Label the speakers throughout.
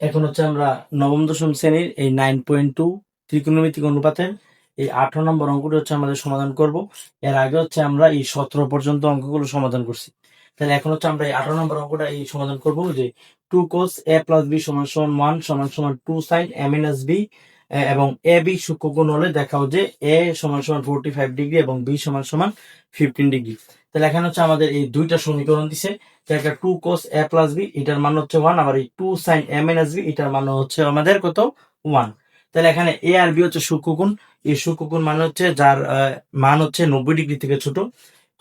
Speaker 1: এখন হচ্ছে আমরা নবম দশম শ্রেণির এই নাইন পয়েন্ট টু ত্রিকোণমিতিক অনুপাতের এই আঠারো নম্বর অঙ্কটি হচ্ছে আমাদের সমাধান করব। এর আগে হচ্ছে আমরা এই সতেরো পর্যন্ত অঙ্কগুলো সমাধান করছি। তাহলে এখন হচ্ছে আমরা এই আঠারো নম্বর অঙ্কটা এই সমাধান করব যে two cos A plus B সমান সমান ওয়ান সমান সমান two sine A minus B এবং এ বি সূক্ষ্মকোণ হলে দেখাও যে এ সমান সমান ফোরটি ফাইভ ডিগ্রি এবং বি সমান সমান ফিফটিন ডিগ্রি তাহলে এখানে হচ্ছে আমাদের এই দুইটা সমীকরণ দিছে। একটা two cos A plus B এটার মান হচ্ছে ওয়ান আবার এই two sine A minus B এটার মান হচ্ছে আমাদের কত? ওয়ান তাহলে এখানে এ আর বি হচ্ছে সূক্ষ্মকোণ। এই সূক্ষ্মকোণ মানে হচ্ছে যার মান হচ্ছে নব্বই ডিগ্রি থেকে ছোট।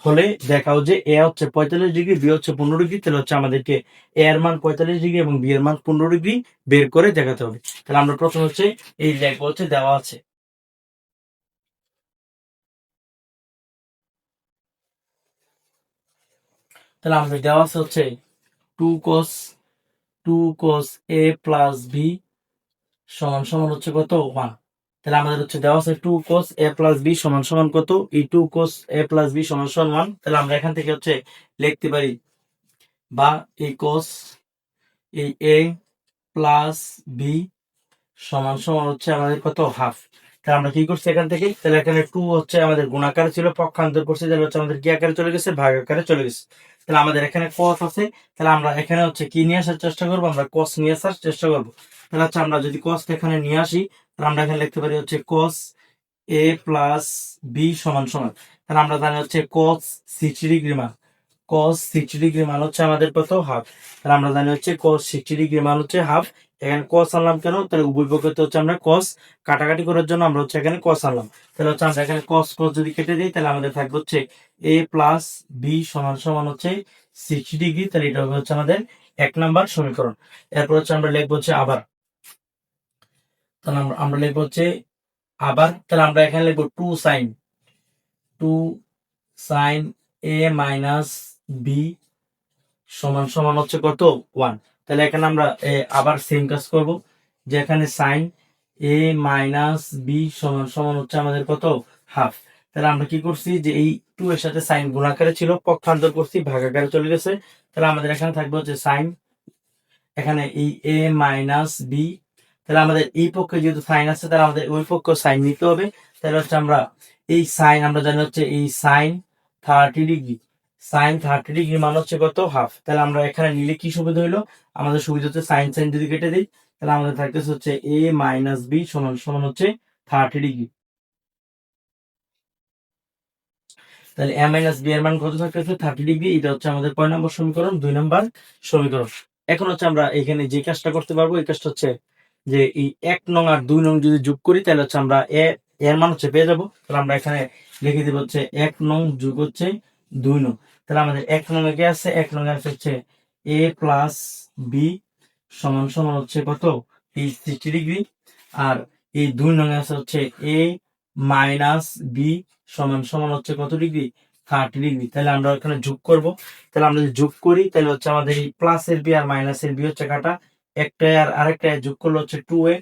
Speaker 1: হলে দেখাও যে এ হচ্ছে পঁয়তাল্লিশ ডিগ্রি বি হচ্ছে পনেরো ডিগ্রি, তাহলে হচ্ছে আমাদেরকে এ এর মান পঁয়তাল্লিশ ডিগ্রি এবং বি এর মান পনেরো ডিগ্রি বের করে দেখাতে হবে। তাহলে আমরা প্রথম হচ্ছে এই লেখবো হচ্ছে দেওয়া আছে। তাহলে আমাদের দেওয়া আছে হচ্ছে two cos two cos A plus B সমান সমান হচ্ছে কত? ওয়ান তাহলে আমাদের হচ্ছে দেওয়া আছে two cos A plus B সমান সমান কত? এই two cos A plus B সমান সমান ওয়ান তাহলে আমরা এখান থেকে হচ্ছে লিখতে পারি বা এই কোস এই এ প্লাস বি সমান সমান হচ্ছে আমাদের কত? হাফ তাহলে আমরা কি করছি এখান থেকে? তাহলে এখানে টু হচ্ছে আমাদের গুণাকারে ছিল, পক্ষান্তর করছে, তাহলে হচ্ছে আমাদের কি আকারে চলে গেছে? ভাগ আকারে চলে গেছে। তাহলে আমাদের এখানে কস আছে। তাহলে আমরা এখানে হচ্ছে কি নিয়ে আসার চেষ্টা করব? আমরা কস নিয়ে আসার চেষ্টা করব। তাহলে হচ্ছে আমরা যদি কস এখানে নিয়ে আসি তাহলে আমরা এখানে লিখতে পারি হচ্ছে কস এ প্লাস বি সমান সমান। তাহলে আমরা জানি হচ্ছে কস সিক্সটি ডিগ্রি মান। কস সিক্সটি ডিগ্রি মান হচ্ছে আমাদের কত? হাফ তাহলে আমরা জানি হচ্ছে কস সিক্সটি ডিগ্রি মান হচ্ছে হাফ এখানে কস আনলাম কেন? তাহলে উভয় পক্ষতে হচ্ছে আমরা কস কাটাকাটি করার জন্য আমরা হচ্ছে এখানে কস আনলাম। তাহলে হচ্ছে আমরা এখানে কস কস যদি কেটে দিই, তাহলে আমাদের থাকবে হচ্ছে এ প্লাস বি সমান সমান হচ্ছে সিক্সটি ডিগ্রি তাহলে এটা হচ্ছে আমাদের এক নাম্বার সমীকরণ। এরপর হচ্ছে আমরা লিখব হচ্ছে আবার। তাহলে আমরা লিখব হচ্ছে আবার, তাহলে আমরা এখানে লিখব two sine two sine A minus B সমান সমান হচ্ছে কত? ওয়ান। তাহলে এখানে আমরা আবার সেম কাজ করব যে এখানে সাইন এ মাইনাস বি সমান সমান হচ্ছে আমাদের কত? হাফ। তাহলে আমরা কি করছি যে এই টু এর সাথে সাইন গুণাকারে ছিল, পক্ষান্তর করছি, ভাগাকারে চলে গেছে। তাহলে আমাদের এখানে থাকবে হচ্ছে সাইন, এখানে এই এ মাইনাস বি তাহলে আমাদের এই পক্ষে যেহেতু সাইন আছে, তাহলে আমাদের ওই পক্ষে সাইন নিতে হবে। তাহলে হচ্ছে আমরা এই সাইন, আমরা জানি হচ্ছে এই sine thirty degree. Sine thirty degree মান হচ্ছে কত? হাফ। তাহলে আমরা এখানে নিলে কি সুবিধা হইল? আমাদের সুবিধা হচ্ছে সাইন সাইন যদি কেটে দিই। তাহলে আমাদের থাকতেছে হচ্ছে এ মাইনাস বি সমান সমান হচ্ছে থার্টি ডিগ্রি। তাহলে এ মাইনাস বি এর মান কত থাকতেছে? Thirty degree. এটা হচ্ছে আমাদের কয় নম্বর সমীকরণ? দুই নম্বর সমীকরণ। এখন হচ্ছে আমরা এখানে যে কাজটা করতে পারব, এই কাজটা হচ্ছে যে এই এক নং আর দুই নং যদি যোগ করি, তাহলে হচ্ছে আমরা এ, এর মান হচ্ছে পেয়ে যাব। তাহলে আমরা এখানে লিখে দিব হচ্ছে এক নং যোগ হচ্ছে দুই নং। তাহলে আমাদের এক নং এ কি আছে? এক নং আছে হচ্ছে এ প্লাস বি সমান সমান হচ্ছে কত? এই সিক্সটি ডিগ্রি আর এই দুই নং আছে হচ্ছে এ মাইনাস বি সমান সমান হচ্ছে কত ডিগ্রি থার্টি ডিগ্রি তাহলে আমরা এখানে যোগ করব। তাহলে আমরা যদি যোগ করি, তাহলে হচ্ছে আমাদের এই প্লাসের বি আর মাইনাসের বি হচ্ছে কাটা একটা আর আরেকটা যোগ করলে হচ্ছে টু এ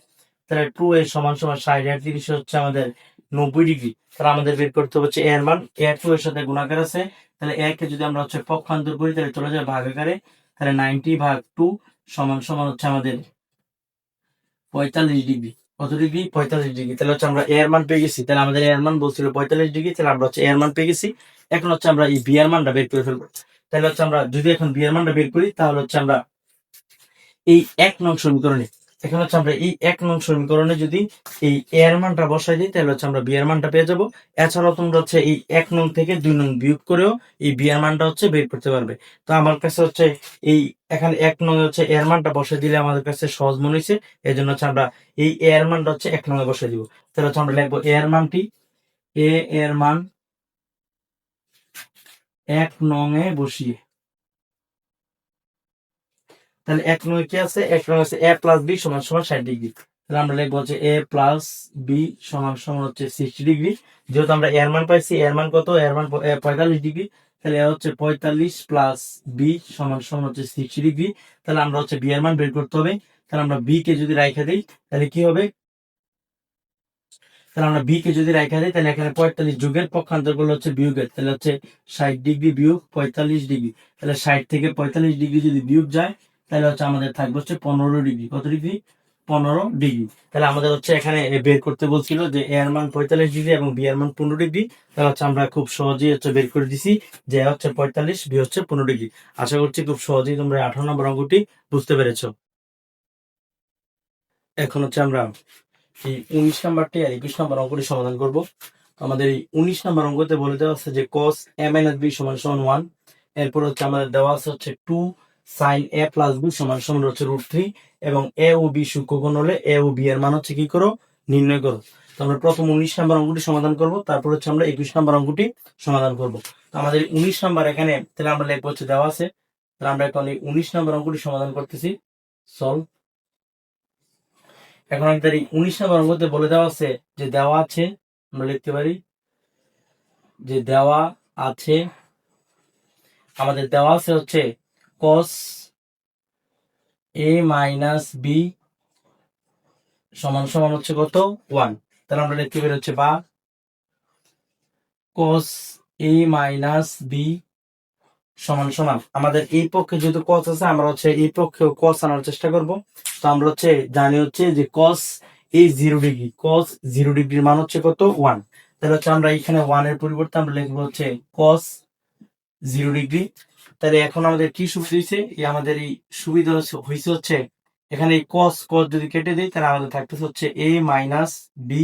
Speaker 1: তাহলে টু এ সমান সমান ষাট আর তিরিশ হচ্ছে আমাদের নব্বই ডিগ্রি। তাহলে আমাদের বের করতে হচ্ছে এর মান। এ টু এর সাথে গুণাকার আছে। তাহলে একে যদি আমরা হচ্ছে পক্ষান্তর করি, তাহলে চলে যায় ভাগ আকারে তাহলে নাইনটি ভাগ টু সমান সমান হচ্ছে আমাদের পঁয়তাল্লিশ ডিগ্রি। কত ডিগ্রি? পঁয়তাল্লিশ ডিগ্রি। তাহলে হচ্ছে আমরা এর মান পেয়ে গেছি। তাহলে আমাদের এর মান বলছিল পঁয়তাল্লিশ ডিগ্রি। তাহলে আমরা হচ্ছে এর মান পেয়ে গেছি। এখন হচ্ছে আমরা এই বি এর মানটা বের করে ফেলব। তাহলে হচ্ছে আমরা যদি এখন বি এর মানটা বের করি, তাহলে হচ্ছে আমরা এই এক নং সমীকরণে। এখন হচ্ছে আমরা এই এক নং সমীকরণে যদি এই এর মানটা বসাই দিই, তাহলে হচ্ছে আমরা বি এর মানটা পেয়ে যাব। এছাড়াও তোমরা হচ্ছে এই এক নং থেকে দুই নং বিয়োগ করেও এই বি এর মানটা হচ্ছে বের করতে পারবে। তো আমার কাছে হচ্ছে এই এখানে এক নং হচ্ছে এর মানটা বসাই দিলে আমাদের কাছে সহজ মনে হয়েছে। এই জন্য হচ্ছে আমরা এই এর মানটা হচ্ছে এক নং এ বসে দিব। তাহলে হচ্ছে আমরা লিখব এর মানটি এ এর মান এক নং এ বসিয়ে। তাহলে এক নং কি আছে? এক নং হচ্ছে এ প্লাস বি সমান সমান ষাট ডিগ্রি। তাহলে আমরা লিখব হচ্ছে এ প্লাস বি সমান সমান হচ্ছে সিক্সটি ডিগ্রি। যেহেতু আমরা এর মান পাইছি, এর মান কত? এর মান পঁয়তাল্লিশ ডিগ্রি। তাহলে হচ্ছে পঁয়তাল্লিশ প্লাস বি সমান সমান হচ্ছে সিক্সটি ডিগ্রি। তাহলে আমরা হচ্ছে বি এর মান বের করতে হবে। তাহলে আমরা বি কে যদি রাইখা দিই, তাহলে কি হবে? তাহলে আমরা বি কে যদি রাইখা দিই, তাহলে এখানে পঁয়তাল্লিশ যুগের পক্ষান্তর করলে হচ্ছে বিয়োগের। তাহলে হচ্ছে ষাট ডিগ্রি বিয়োগ পঁয়তাল্লিশ ডিগ্রি। তাহলে ষাট থেকে পঁয়তাল্লিশ ডিগ্রি যদি বিয়োগ যায় তাহলে হচ্ছে আমাদের থাকবে হচ্ছে পনেরো ডিগ্রি। কত ডিগ্রি? পনেরো ডিগ্রি। তাহলে আমাদের হচ্ছে এখানে বের করতে বলছিল যে এ এর মান পঁয়তাল্লিশ ডিগ্রি এবং বি এর মান পনেরো ডিগ্রি। তাহলে হচ্ছে আমরা খুব সহজেই হচ্ছে বের করে দিছি যে হচ্ছে পঁয়তাল্লিশ, বি হচ্ছে পনেরো ডিগ্রি। আশা করছি খুব সহজেই তোমরা আঠারো নম্বর অঙ্কটি বুঝতে পেরেছ। এখন হচ্ছে আমরা এই উনিশ নাম্বারটি আর একুশ নাম্বার অঙ্কটি সমাধান করব। আমাদের এই উনিশ নাম্বার অঙ্কতে বলে দেওয়া আছে যে কস এ মাইনাস বি সমান সমান ওয়ান এরপর হচ্ছে আমাদের দেওয়া আছে হচ্ছে two sine A plus B সমান সমান হচ্ছে রুট থ্রি এবং এ ও বি সূক্ষ্মকোণ হলে এ ও বি এর মান হচ্ছে কি করো? নির্ণয় করো। তো আমরা প্রথম উনিশ নাম্বার অঙ্কটি সমাধান করব, তারপর হচ্ছে আমরা একুশ নাম্বার অঙ্কটি সমাধান করব। তো আমাদের উনিশ নাম্বার এখানে, তাহলে আমরা লেখবো হচ্ছে দেওয়া আছে। তাহলে আমরা এখন এই উনিশ নাম্বার অঙ্কটি সমাধান করতেছি। সলভ এখন আমাদের এই উনিশ নম্বর অঙ্কতে বলে দেওয়া আছে যে দেওয়া আছে, আমরা লিখতে পারি। যে দেওয়া আছে, আমাদের দেওয়া আছে হচ্ছে cos a মাইনাস বি সমান সমান হচ্ছে কত? ওয়ান তাহলে আমরা লিখতে পারি হচ্ছে বা cos a মাইনাস বি সমান সমান। আমাদের এই পক্ষে যেহেতু cos আছে, আমরা হচ্ছে এই পক্ষেও cos আনার চেষ্টা করব। তো আমরা হচ্ছে জানি হচ্ছে যে cos A zero degree cos zero ডিগ্রির মান হচ্ছে কত? ওয়ান তাহলে হচ্ছে আমরা এখানে ওয়ানের পরিবর্তে আমরা লিখব হচ্ছে cos জিরো ডিগ্রি তাহলে এখন আমাদের কি সুবিধা হয়েছে? এই আমাদের এই সুবিধা হয়েছে হচ্ছে, এখানে এই cos cos যদি কেটে দিই, তাহলে আমাদের থাকতেছে হচ্ছে এ মাইনাস বি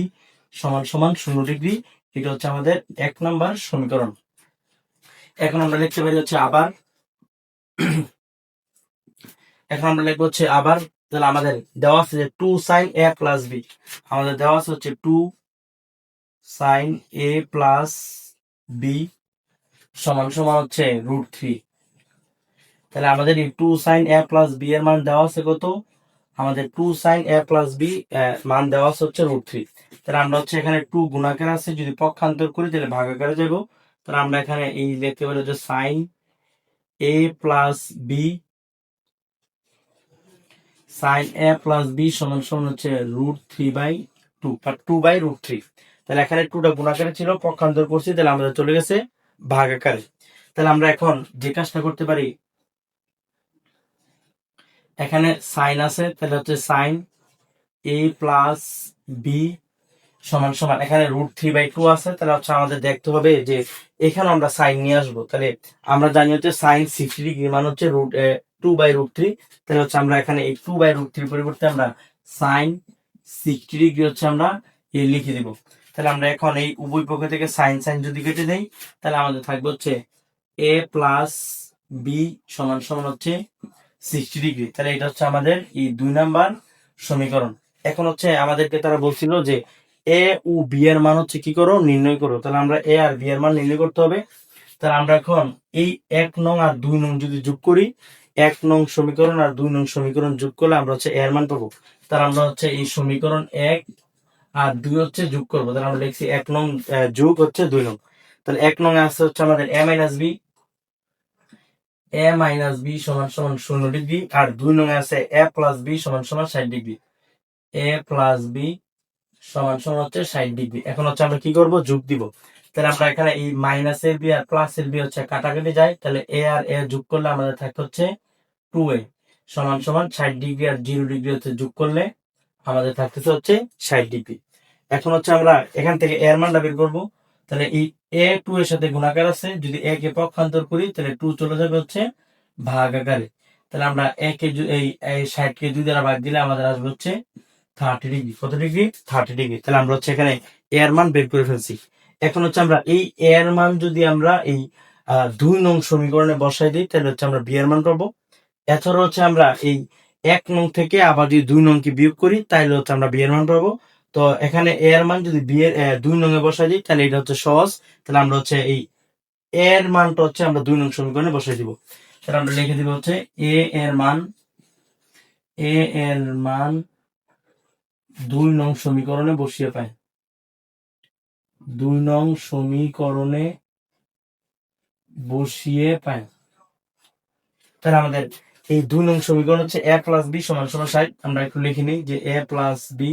Speaker 1: সমান সমান শূন্য ডিগ্রি। এটা হচ্ছে আমাদের এক নাম্বার সমীকরণ। এখন আমরা লিখতে পারি হচ্ছে আবার, এখন আমরা লিখব হচ্ছে আবার, তাহলে আমাদের দেওয়া আছে যে two sine A plus B আমাদের দেওয়া আছে হচ্ছে two sine A plus B সমান সমান হচ্ছে রুট থ্রি তাহলে আমাদের এই two sine A plus B এর মান দেওয়া আছে কত? আমাদের two sine A plus B মান দেওয়া আছে হচ্ছে রুট থ্রি তাহলে আমরা হচ্ছে এখানে টু গুণাকার আছে, যদি পক্ষান্তর করি তাহলে ভাগাকারে যাব। তাহলে আমরা এখানে এই লিখতে পারি যে sine A plus B sine A plus B সমান সমান হচ্ছে রুট থ্রি বাই টু বা টু বাই রুট থ্রি তাহলে এখানে টুটা গুণাকারে ছিল, পক্ষান্তর করছি, তাহলে আমাদের চলে গেছে ভাগাকারে। তাহলে আমরা এখন যে কাজটা করতে পারি এখানে সাইন আছে, তাহলে হচ্ছে সাইন এ প্লাস বি সমান সমান। এখানে রুট থ্রি বাই টু আছে, তাহলে হচ্ছে আমাদের দেখতে হবে যে এখানে আমরা সাইন নিয়ে আসব। তাহলে আমরা জানি হচ্ছে সাইন সিক্সটি ডিগ্রি মান হচ্ছে root two by root three. তাহলে হচ্ছে আমরা এখানে এই টু বাই রুট থ্রি পরিবর্তে আমরা সাইন সিক্সটি ডিগ্রি হচ্ছে আমরা এ লিখে দিব। তাহলে আমরা এখন এই উভয় পক্ষ থেকে সাইন সাইন যদি কেটে দেই, তাহলে আমাদের থাকবে হচ্ছে এ প্লাস বি সমান সমান হচ্ছে সিক্সটি ডিগ্রি তাহলে এটা হচ্ছে আমাদের এই দুই নাম্বার সমীকরণ। এখন হচ্ছে আমাদেরকে তারা বলছিল যে এ ও বি এর মান হচ্ছে কি করো? নির্ণয় করো। তাহলে আমরা এ আর বি এর মান নির্ণয় করতে হবে। তাহলে আমরা এখন এই এক নং আর দুই নং যদি যোগ করি, এক নং সমীকরণ আর দুই নং সমীকরণ যোগ করলে আমরা হচ্ছে এ এর মান পাবো। তাহলে আমরা হচ্ছে এই সমীকরণ এক আর দুই হচ্ছে যোগ করব। তাহলে আমরা লিখছি এক নং যোগ হচ্ছে দুই নং। তাহলে এক নং আছে হচ্ছে আমাদের A minus B A minus B সমান সমান শূন্য ডিগ্রি, আর দুই নং আছে এ প্লাস বি সমান সমান ষাট ডিগ্রি। এ প্লাস বি সমান সমান হচ্ছে ষাট ডিগ্রি। এখন হচ্ছে আমরা কি করব? যোগ দিব। তাহলে আমরা এখানে এই মাইনাসের বি আর প্লাসের বি হচ্ছে কাটাকাটি যায়। তাহলে এ আর এ যোগ করলে আমাদের থাকতে হচ্ছে টু এ সমান সমান ষাট ডিগ্রি আর জিরো ডিগ্রি হচ্ছে যোগ করলে আমাদের থাকতেছে হচ্ছে ষাট ডিগ্রি। এখন হচ্ছে আমরা এখান থেকে এর মানটা বের করব। তাহলে এই এ টু এর সাথে গুণাকার আছে। যদি এ কে পক্ষান্তর করি, তাহলে টু চলে যাবে হচ্ছে ভাগ আকারে তাহলে আমরা একে এই ষাট কে দুই দ্বারা ভাগ দিলে আমাদের আসবে হচ্ছে থার্টি ডিগ্রি কত ডিগ্রি থার্টি ডিগ্রি তাহলে আমরা হচ্ছে এখানে এর মান বের করে ফেলছি। এখন হচ্ছে আমরা এই এর মান যদি আমরা এই দুই নং সমীকরণে বসাই দিই, তাহলে হচ্ছে আমরা বি এর মান পাবো। এছাড়া হচ্ছে আমরা এই এক নং থেকে আবার যদি দুই নং কে বিয়োগ করি তাহলে হচ্ছে আমরা বি এর মান পাবো। তো এখানে এ এর মান যদি বি এর দুই নং এ বসাই দিই, তাহলে এটা হচ্ছে সহজ। তাহলে আমরা হচ্ছে এই এ এর মানটা হচ্ছে আমরা দুই নং সমীকরণে বসাই দিব। তাহলে আমরা লিখে দিব হচ্ছে এ এর মান এ এর মান দুই নং সমীকরণে বসিয়ে পাই। দুই নং সমীকরণে বসিয়ে পাই। তাহলে আমাদের এই দুই নং সমীকরণ হচ্ছে এ প্লাস বি সমান সমান ষাট। আমরা একটু লিখে নিই যে A plus B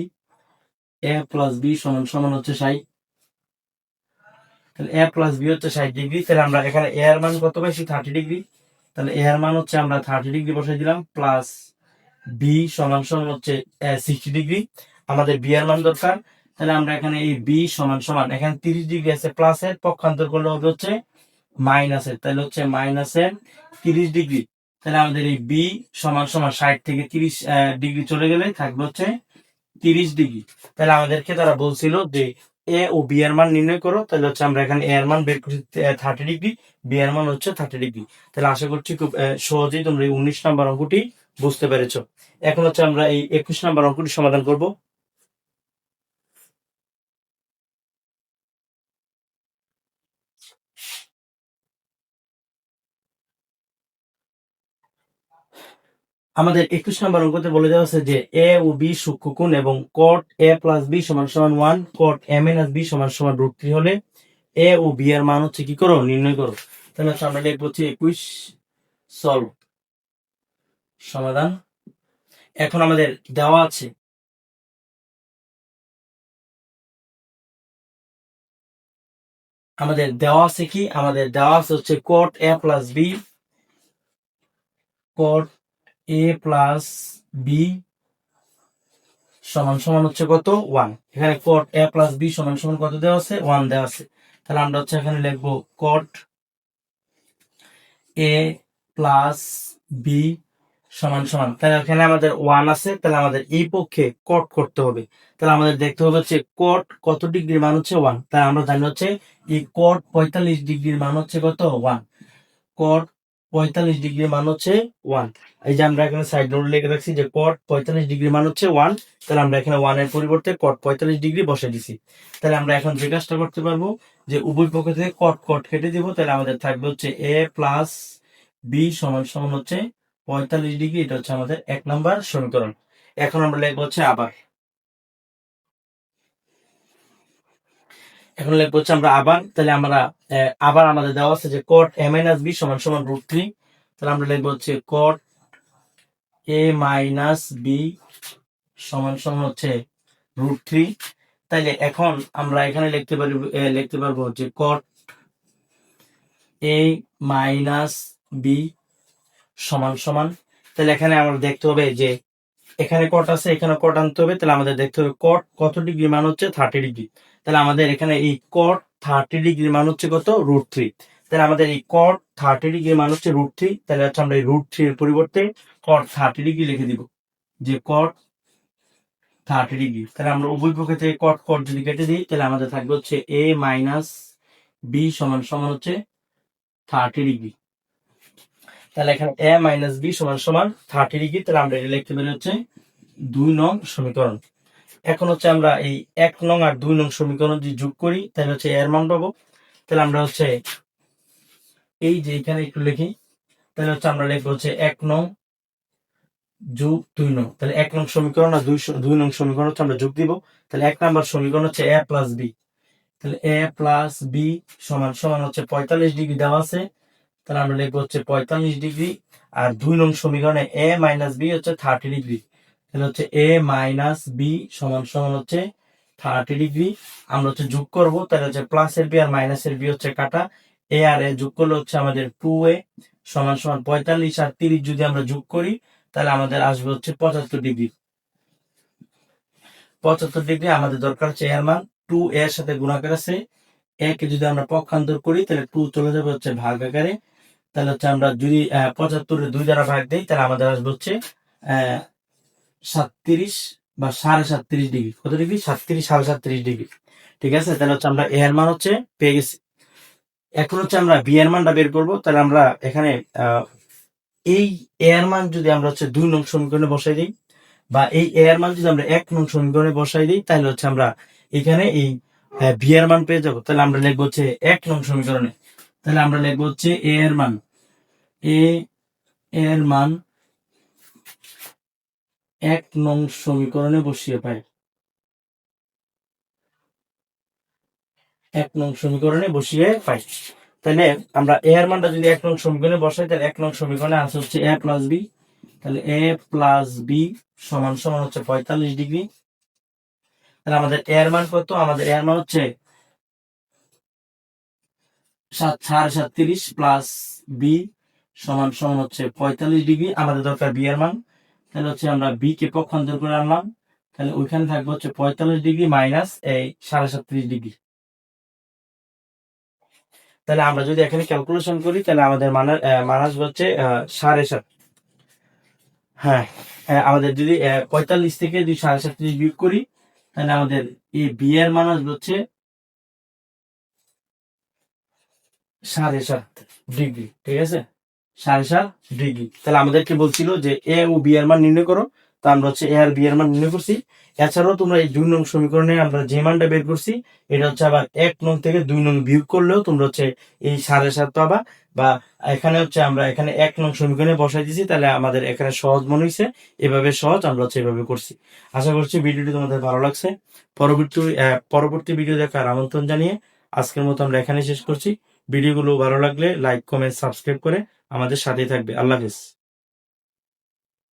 Speaker 1: A plus B সমান সমান হচ্ছে ষাট। তাহলে এ প্লাস বি হচ্ছে ষাট ডিগ্রি। তাহলে আমরা এখানে এ এর মান কত পাইছি? Thirty degree. তাহলে এর মান হচ্ছে আমরা থার্টি ডিগ্রি বসাই দিলাম প্লাস বি সমান সমান হচ্ছে সিক্সটি ডিগ্রি। আমাদের বি এর মান দরকার। তাহলে আমরা এখানে এই বি সমান সমান, এখানে তিরিশ ডিগ্রি আছে প্লাসের পক্ষান্তর করলে হবে হচ্ছে মাইনাসের তাহলে হচ্ছে মাইনাসের তিরিশ ডিগ্রি। তাহলে আমাদের এই বি সমান সমান ষাট থেকে তিরিশ ডিগ্রি চলে গেলে থাকবে হচ্ছে তিরিশ ডিগ্রি। তাহলে আমাদেরকে তারা বলছিল যে, এ ও বি এর মান নির্ণয় করো, তাহলে হচ্ছে আমরা এখানে এ এর মান বের করছি থার্টি ডিগ্রি, বি এর মান হচ্ছে থার্টি ডিগ্রি। তাহলে আশা করছি খুব সহজেই তোমরা এই উনিশ নাম্বার অঙ্কটি বুঝতে পেরেছ। এখন হচ্ছে আমরা এই একুশ নাম্বার অঙ্কটি সমাধান করব। আমাদের একুশ নম্বর অঙ্কতে বলে দেওয়া আছে যে এ ও বি সূক্ষ্মকোণ এবং কট এ প্লাস বি সমান সমান one cot A minus B সমান সমান রুট থ্রি হলে এ ও বি এর মান হচ্ছে কি করো? নির্ণয় করো। তাহলে আমরা লিখব হচ্ছে একুশ সলভ সমাধান। এখন আমাদের দেওয়া আছে আমাদের দেওয়া আছে কি? আমাদের দেওয়া আছে হচ্ছে cot A plus B cot A plus B সমান সমান হচ্ছে কত? ওয়ান এখানে কট এ প্লাস বি সমান সমান কত দেওয়া আছে? ওয়ান দেওয়া আছে। তাহলে আমরা হচ্ছে এখানে লিখব কট এ প্লাস বি সমান সমান। তাহলে এখানে আমাদের ওয়ান আছে। তাহলে আমাদের এই পক্ষে কট করতে হবে। তাহলে আমাদের দেখতে হবে হচ্ছে কট কত ডিগ্রির মান হচ্ছে ওয়ান তাহলে আমরা জানি হচ্ছে এই কট পঁয়তাল্লিশ ডিগ্রির মান হচ্ছে কত? ওয়ান কট পঁয়তাল্লিশ ডিগ্রি মান হচ্ছে ওয়ান এই যে আমরা এখানে সাইড নোট লিখে রাখছি যে কট পঁয়তাল্লিশ ডিগ্রি মান হচ্ছে ওয়ান তাহলে আমরা এখানে ওয়ানের পরিবর্তে কট পঁয়তাল্লিশ ডিগ্রি বসে দিছি। তাহলে আমরা এখন যে কাজটা করতে পারব, যে উভয় পক্ষ থেকে কট কট কেটে দিব, তাহলে আমাদের থাকবে হচ্ছে এ প্লাস বি সমান সমান হচ্ছে পঁয়তাল্লিশ ডিগ্রি, এটা হচ্ছে আমাদের এক নাম্বার সমীকরণ। এখন আমরা লিখব হচ্ছে আবার। এখন লিখব হচ্ছে আমরা আবার, তাহলে আমরা আবার আমাদের দেওয়া আছে যে কট এ মাইনাস বি সমান সমান রুট থ্রি তাহলে আমরা লিখব হচ্ছে কট এ মাইনাস বি সমান সমান হচ্ছে রুট থ্রি তাইলে এখন আমরা এখানে লিখতে পারি লিখতে পারব যে কট এ মাইনাস বি সমান সমান। তাহলে এখানে আমরা দেখতে হবে যে এখানে কট আছে, এখানে কট আনতে হবে, তাহলে আমাদের দেখতে হবে কট কত ডিগ্রি মান হচ্ছে? থার্টি ডিগ্রি তাহলে আমাদের এখানে এই কট থার্টি ডিগ্রি মান হচ্ছে কত? রুট থ্রি তাহলে আমাদের এই কট থার্টি ডিগ্রি মান হচ্ছে রুট থ্রি তাহলে হচ্ছে আমরা এই রুট থ্রি এর পরিবর্তে কট থার্টি ডিগ্রি লিখে দিব। যে কট থার্টি ডিগ্রি তাহলে আমরা উভয় পক্ষ থেকে কট কট যদি কেটে দিই, তাহলে আমাদের থাকবে হচ্ছে এ মাইনাস বি সমান সমান হচ্ছে থার্টি ডিগ্রি তাহলে এখানে এ মাইনাস বি সমান সমান থার্টি ডিগ্রি তাহলে আমরা এটা লিখতে পারি হচ্ছে দুই নং সমীকরণ। এখন হচ্ছে আমরা এই এক নং আর দুই নং সমীকরণ যদি যোগ করি, তাহলে হচ্ছে এর মান পাবো। তাহলে আমরা হচ্ছে এই যে এখানে একটু লিখি, তাহলে হচ্ছে আমরা লিখব হচ্ছে এক নং যোগ দুই নং। তাহলে এক নং সমীকরণ আর দুই দুই নং সমীকরণ হচ্ছে আমরা যোগ দিব। তাহলে এক নাম্বার সমীকরণ হচ্ছে এ প্লাস বি তাহলে এ প্লাস বি সমান সমান হচ্ছে পঁয়তাল্লিশ ডিগ্রি দেওয়া আছে। তাহলে আমরা লিখব হচ্ছে পঁয়তাল্লিশ ডিগ্রি আর দুই নং সমীকরণে এ মাইনাস বি হচ্ছে থার্টি ডিগ্রি। তাহলে হচ্ছে এ মাইনাস বি সমান সমান হচ্ছে থার্টি ডিগ্রি। আমরা হচ্ছে যোগ করব, তাহলে হচ্ছে প্লাস এর বি আর মাইনাসের বি হচ্ছে কাটা। এ আর এ যোগ করলে হচ্ছে আমাদের টু এ সমান সমান পঁয়তাল্লিশ আর তিরিশ যদি আমরা যোগ করি, তাহলে আমাদের আসবে হচ্ছে পঁচাত্তর ডিগ্রি। পঁচাত্তর ডিগ্রি আমাদের দরকার হচ্ছে এর মান। টু এর সাথে গুণাকার আছে। একে যদি আমরা পক্ষান্তর করি, তাহলে টু চলে যাবে হচ্ছে ভাগ আকারে। তাহলে হচ্ছে আমরা যদি পঁচাত্তরের দুই দ্বারা ভাগ দিই, তাহলে আমাদের আসবে হচ্ছে সাতত্রিশ বা সাড়ে সাতত্রিশ ডিগ্রি। কত ডিগ্রি? সাতত্রিশ, সাড়ে সাতত্রিশ ডিগ্রি। ঠিক আছে? তাহলে হচ্ছে আমরা এর মান হচ্ছে পেয়ে গেছি। এখন হচ্ছে আমরা বি এর মানটা বের করব। তাহলে আমরা এখানে এই এর মান যদি আমরা হচ্ছে দুই নং সমীকরণে বসাই দিই বা এই এর মান যদি আমরা এক নং সমীকরণে বসাই দিই, তাহলে হচ্ছে আমরা এখানে এই বি এর মান পেয়ে যাব। তাহলে আমরা লিখব হচ্ছে এক নং সমীকরণে। তাহলে আমরা লিখব হচ্ছে এ এর মান। এ এর মান এক নং সমীকরণে বসিয়ে পাই। এক নং সমীকরণে বসিয়ে পাই। তাহলে আমরা এ এর মানটা যদি এক নং সমীকরণে বসাই, তাহলে এক নং সমীকরণে আছে হচ্ছে এ প্লাস বি তাহলে এ প্লাস বি সমান সমান হচ্ছে পঁয়তাল্লিশ ডিগ্রি। তাহলে আমাদের এ এর মান কত? আমাদের এর মান হচ্ছে সাত, সাড়ে সাতত্রিশ প্লাস বি সমান সমান হচ্ছে পঁয়তাল্লিশ ডিগ্রি। আমাদের দরকার বি এর মান, তাহলে হচ্ছে আমরা বি কে পক্ষান্তর করে আনলাম। তাহলে ওইখানে থাকবে হচ্ছে পঁয়তাল্লিশ ডিগ্রি মাইনাস এই সাড়ে সাতত্রিশ ডিগ্রি। তাহলে আমরা যদি এখানে ক্যালকুলেশন করি, তাহলে আমাদের মানে মান আসবে হচ্ছে সাড়ে সাত। হ্যাঁ আমাদের যদি পঁয়তাল্লিশ থেকে যদি সাড়ে সাতত্রিশ বিয়োগ করি, তাহলে আমাদের এই বি এর মান আসবে হচ্ছে সাড়ে সাত ডিগ্রি, ঠিক আছে? সাড়ে সাত ডিগ্রি। তাহলে আমাদেরকে বলছিল যে এ ও বি এর মান নির্ণয় করো, তো আমরা হচ্ছে এ আর বি এর মান নির্ণয় করছি। এছাড়াও তোমরা এই দুই নং সমীকরণে আমরা যে মানটা বের করছি, এটা হচ্ছে আবার এক নং থেকে দুই নং বিয়োগ করলেও তোমরা হচ্ছে এই সাড়ে সাত পাবা। বা এখানে হচ্ছে আমরা এখানে এক নং সমীকরণে বসাই দিয়েছি, তাহলে আমাদের এখানে সহজ মনে হয়েছে এভাবে সহজ আমরা হচ্ছে এভাবে করছি। আশা করছি ভিডিওটি তোমাদের ভালো লাগছে। পরবর্তী পরবর্তী ভিডিও দেখার আমন্ত্রণ জানিয়ে আজকের মতো আমরা এখানে শেষ করছি। ভিডিওগুলো ভালো লাগলে লাইক কমেন্ট সাবস্ক্রাইব করে আমাদের সাথেই থাকবে। আল্লাহ হাফেজ।